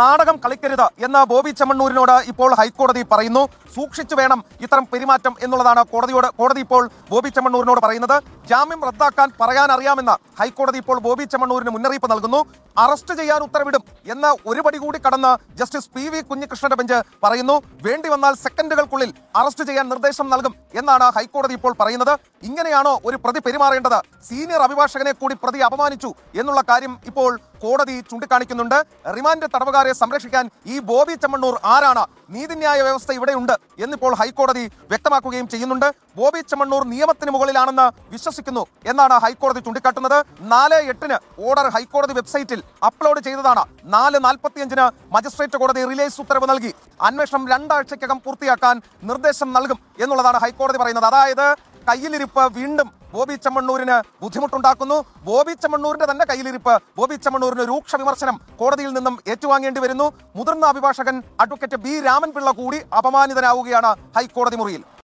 നാടകം കളിക്കരുത് എന്ന് ബോബി ചെമ്മണ്ണൂരിനോട് ഇപ്പോൾ ഹൈക്കോടതി പറയുന്നു. സൂക്ഷിച്ചു വേണം ഇത്തരം പെരുമാറ്റം എന്നുള്ളതാണ് കോടതിയോട് കോടതി ഇപ്പോൾ ബോബി ചെമ്മണ്ണൂരിനോട് പറയുന്നത്. ജാമ്യം റദ്ദാക്കാൻ പറയാൻ അറിയാമെന്ന് ഹൈക്കോടതി ഇപ്പോൾ ബോബി ചെമ്മണ്ണൂരിന് മുന്നറിയിപ്പ് നൽകുന്നു. അറസ്റ്റ് ചെയ്യാൻ ഉത്തരവിടും എന്ന് ഒരുപടി കൂടി കടന്ന് ജസ്റ്റിസ് പി വി കുഞ്ഞികൃഷ്ണന്റെ ബെഞ്ച് പറയുന്നു. വേണ്ടി വന്നാൽ സെക്കൻഡുകൾക്കുള്ളിൽ അറസ്റ്റ് ചെയ്യാൻ നിർദ്ദേശം നൽകും എന്നാണ് ഹൈക്കോടതി ഇപ്പോൾ പറയുന്നത്. ഇങ്ങനെയാണോ ഒരു പ്രതി പെരുമാറേണ്ടത്? സീനിയർ അഭിഭാഷകനെ കൂടി പ്രതി അപമാനിച്ചു എന്നുള്ള കാര്യം ഇപ്പോൾ കോടതി ചൂണ്ടിക്കാണിക്കുന്നുണ്ട്. റിമാൻഡ് തടവുകാരെ സംരക്ഷിക്കാൻ ഈ ബോബി ചെമ്മണ്ണൂർ ആരാണ്? നീതിന്യായ വ്യവസ്ഥ ഇവിടെയുണ്ട് എന്നിപ്പോൾ ഹൈക്കോടതി വ്യക്തമാക്കുകയും ചെയ്യുന്നുണ്ട്. ബോബി ചെമ്മണ്ണൂർ നിയമത്തിന് മുകളിലാണെന്ന് വിശ്വസിക്കുന്നു എന്നാണ് ഹൈക്കോടതി ചൂണ്ടിക്കാട്ടുന്നത്. നാല് എട്ടിന് ഓർഡർ ഹൈക്കോടതി വെബ്സൈറ്റിൽ അപ്ലോഡ് ചെയ്തതാണ്. നാല് നാൽപ്പത്തിയഞ്ചിന് മജിസ്ട്രേറ്റ് കോടതി റിലീസ് ഉത്തരവ് നൽകി. അന്വേഷണം രണ്ടാഴ്ചക്കകം പൂർത്തിയാക്കാൻ നിർദ്ദേശം നൽകും എന്നുള്ളതാണ് ഹൈക്കോടതി പറയുന്നത്. അതായത് കയ്യിലിരിപ്പ് വീണ്ടും ബോബി ചെമ്മണ്ണൂരിന് ബുദ്ധിമുട്ടുണ്ടാക്കുന്നു. ബോബി ചെമ്മണ്ണൂരിന്റെ തന്നെ കയ്യിലിരിപ്പ്. ബോബി ചെമ്മണ്ണൂരിന് രൂക്ഷ വിമർശനം കോടതിയിൽ നിന്നും ഏറ്റുവാങ്ങേണ്ടി വരുന്നു. മുതിർന്ന അഭിഭാഷകൻ അഡ്വക്കേറ്റ് ബി രാമൻപിള്ള കൂടി അപമാനിതനാവുകയാണ് ഹൈക്കോടതി മുറിയിൽ.